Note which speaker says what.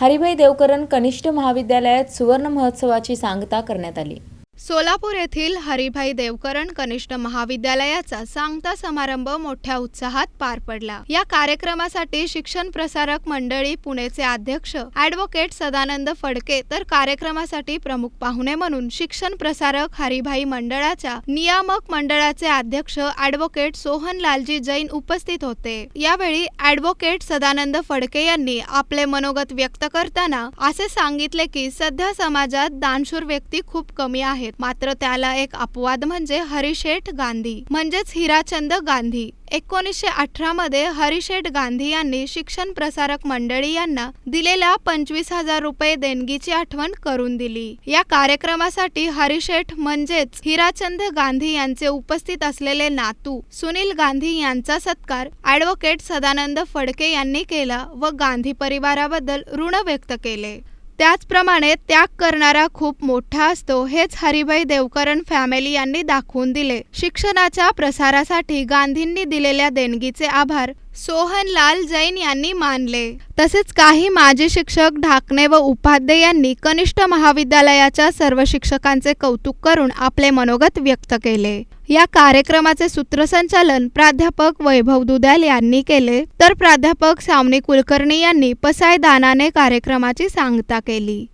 Speaker 1: हरिभाई देवकरण कनिष्ठ महाविद्यालयात सुवर्ण महोत्सवाची सांगता करण्यात आली.
Speaker 2: सोलापूर येथील हरिभाई देवकरण कनिष्ठ महाविद्यालयाचा सांगता समारंभ मोठ्या उत्साहात पार पडला. या कार्यक्रमासाठी शिक्षण प्रसारक मंडळी पुणेचे अध्यक्ष ॲडव्होकेट सदानंद फडके तर कार्यक्रमासाठी प्रमुख पाहुणे म्हणून शिक्षण प्रसारक हरिभाई मंडळाच्या नियामक मंडळाचे अध्यक्ष ॲडव्होकेट सोहन लालजी जैन उपस्थित होते. यावेळी ॲडव्होकेट सदानंद फडके यांनी आपले मनोगत व्यक्त करताना असे सांगितले की सध्या समाजात दानशूर व्यक्ती खूप कमी आहेत. मात्र त्याला एक अपवाद म्हणजे हरिशेठ गांधी म्हणजेच हिराचंद गांधी. एकोणीसशे अठरा मध्ये हरिशेठ गांधी यांनी शिक्षण प्रसारक मंडळी यांना दिलेल्या पंचवीस हजार रुपये देणगीची आठवण करून दिली. या कार्यक्रमासाठी हरिशेठ म्हणजेच हिराचंद गांधी यांचे उपस्थित असलेले नातू सुनील गांधी यांचा सत्कार ॲडव्होकेट सदानंद फडके यांनी केला व गांधी परिवाराबद्दल ऋण व्यक्त केले. त्याचप्रमाणे त्याग करणारा खूप मोठा असतो हेच हरिभाई देवकरण फॅमिली यांनी दाखवून दिले. शिक्षणाच्या प्रसारासाठी गांधींनी दिलेल्या देणगीचे आभार सोहनलाल जैन यांनी मानले. तसेच काही माजी शिक्षक ढाकणे व उपाध्ये यांनी कनिष्ठ महाविद्यालयाच्या सर्व शिक्षकांचे कौतुक करून आपले मनोगत व्यक्त केले. या कार्यक्रमाचे सूत्रसंचालन प्राध्यापक वैभव दुद्याल यांनी केले. तर प्राध्यापक सावनी कुलकर्णी यांनी पसायदानाने कार्यक्रमाची सांगता केली.